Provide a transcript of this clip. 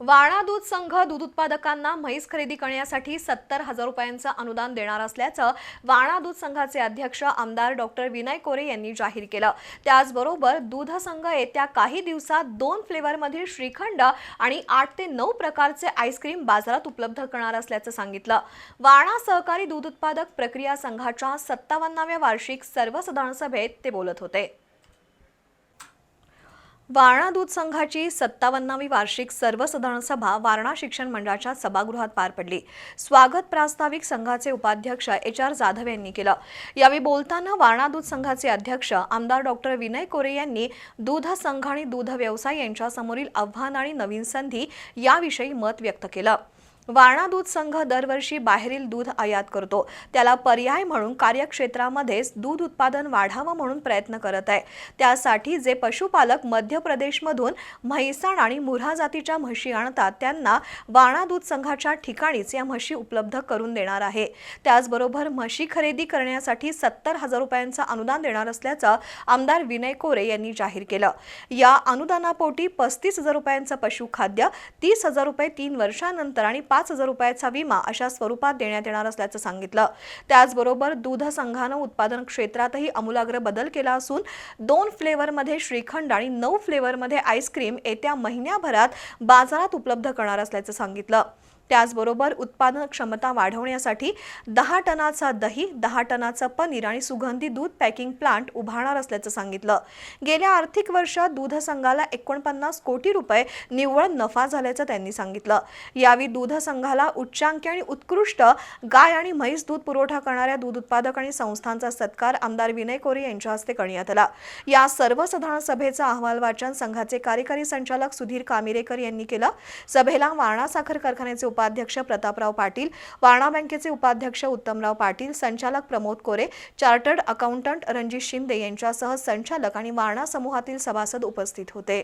वाणा दूध संघ दूध उत्पादकांना म्हैस खरेदी करण्यासाठी सत्तर हजार रुपयांचं अनुदान देणार असल्याचं वाणा दूध संघाचे अध्यक्ष आमदार डॉक्टर विनय कोरे यांनी जाहीर केलं. त्याचबरोबर दूध संघ येत्या काही दिवसात दोन फ्लेवरमधील श्रीखंड आणि आठ ते नऊ प्रकारचे आईस्क्रीम बाजारात उपलब्ध करणार असल्याचं सांगितलं. वाणा सहकारी दूध उत्पादक प्रक्रिया संघाच्या सत्तावन्नाव्या वार्षिक सर्वसाधारण सभेत ते बोलत होते. वारणा दूध संघाची सत्तावन्नावी वार्षिक सर्वसाधारण सभा वारणा शिक्षण मंडळाच्या सभागृहात पार पडली. स्वागत प्रास्ताविक संघाचे उपाध्यक्ष एच आर जाधव यांनी केलं. यावेळी बोलताना वारणा दूध संघाचे अध्यक्ष आमदार डॉक्टर विनय कोरे यांनी दूध संघ आणि दूध व्यवसाय यांच्यासमोरील आव्हान आणि नवीन संधी याविषयी मत व्यक्त केलं. वारणा दूध संघ दरवर्षी बाहेरील दूध आयात करतो. त्याला पर्याय म्हणून कार्यक्षेत्रामध्येच दूध उत्पादन वाढावं म्हणून प्रयत्न करत आहे. त्यासाठी जे पशुपालक मध्य प्रदेशमधून म्हैसाण आणि मुरहा जातीच्या म्हशी आणतात त्यांना वारणा दूध संघाच्या ठिकाणीच या म्हशी उपलब्ध करून देणार आहे. त्याचबरोबर म्हशी खरेदी करण्यासाठी सत्तर हजार रुपयांचं अनुदान देणार असल्याचं आमदार विनय कोरे यांनी जाहीर केलं. या अनुदानापोटी पस्तीस हजार रुपयांचं पशुखाद्य तीस हजार रुपये तीन वर्षानंतर आणि पाच हजार रुपयाचा विमा अशा स्वरूपात देण्यात येणार असल्याचं सांगितलं. त्याचबरोबर दूध संघानं उत्पादन क्षेत्रातही आमूलाग्र बदल केला असून दोन फ्लेवरमध्ये श्रीखंड आणि नऊ फ्लेवरमध्ये आईस्क्रीम येत्या महिन्याभरात बाजारात उपलब्ध करणार असल्याचं सांगितलं. त्याचबरोबर उत्पादन क्षमता वाढवण्यासाठी दहा टनाचा दही दहा टनाचं पनीर आणि सुगंधी दूध पॅकिंग प्लांट उभारणार असल्याचं सांगितलं. गेल्या आर्थिक वर्षात दूध संघाला एकोणपन्नास कोटी रुपये निव्वळ नफा झाल्याचं त्यांनी सांगितलं. यावेळी दूध संघाला उच्चांकी आणि उत्कृष्ट गाय आणि म्हैस दूध पुरवठा करणाऱ्या दूध उत्पादक आणि संस्थांचा सत्कार आमदार विनय कोरे यांच्या हस्ते करण्यात आला. या सर्वसाधारण सभेचा अहवाल वाचन संघाचे कार्यकारी संचालक सुधीर कामिरेकर यांनी केलं. सभेला वारणा साखर कारखान्याचे उपाध्यक्ष प्रतापराव पाटील वारणा बँकेचे उपाध्यक्ष उत्तमराव पाटील संचालक प्रमोद कोरे चार्टर्ड अकाउंटंट रणजित शिंदे यांच्यासह संचालक आणि वारणा समूहातील सभासद उपस्थित होते.